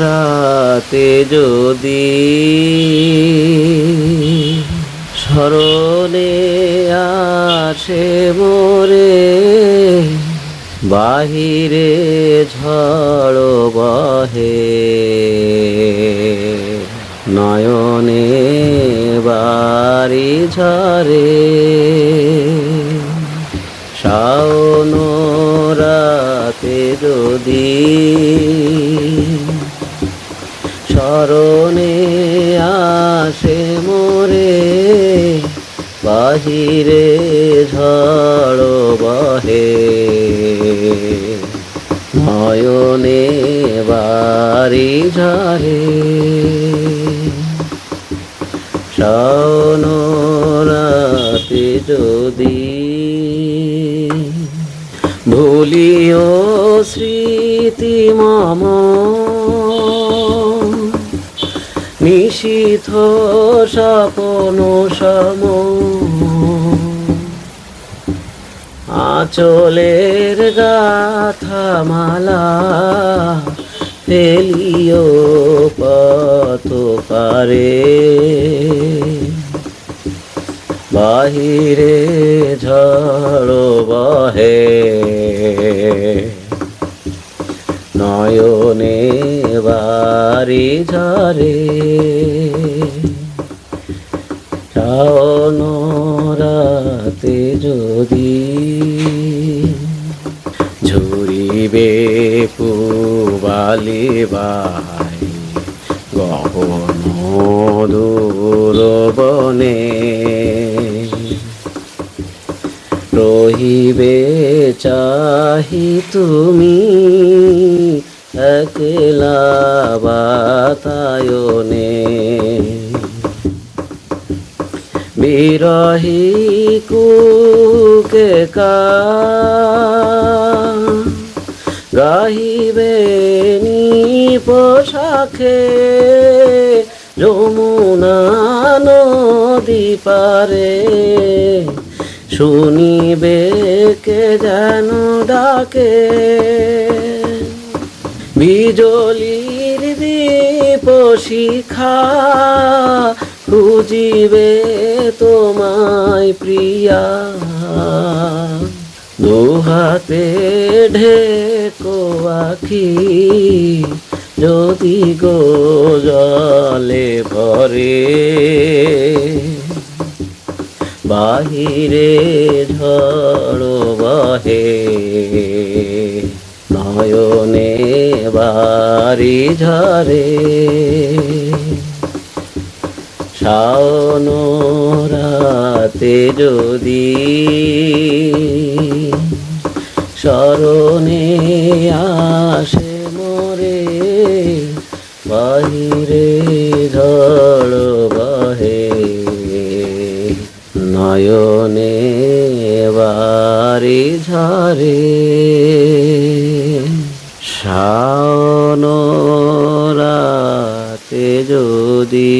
রাতে যদি স্মরণে আসে মোরে বাহিরে ঝড় বহে। নয়নে বাড়ি ঝরে স্মরণে আসে মোরে বাহিরে ঝড় বহে। নয়নে বাড়ি ঝরে। শাওন রাতে যদি ভুলিও স্মৃতি মম। নিশীথ স্বপন সম। আচলের গাথা মালা ফেলিও পত পারে। বাহিরে ঝড় বহে। নয়নে বাড়ি ঝরে রাতে যদি ঝুরিবে পুবালি বাই গহন দূর রহিবে চাহি তুমি। একলা বাতায়নে। বিরহী কুকে কা গাহিবে নি পোশাখে যমুনা নদী পারে। শুনিবে কে যেন ডাকে? বিজলির দীপ শিখা খুঁজিবে তোমায় প্রিয়া। দুহাতে ঢেকো আখি, যদি গো জলে ভরে। বাহিরে ঝড় বহে। নয়নে বাড়ি ঝরে। শাওন রাতে যদি স্মরণে আসে মরে বাহিরে ঝড় নয়নে বারে ঝরে শাওন রাতে যদি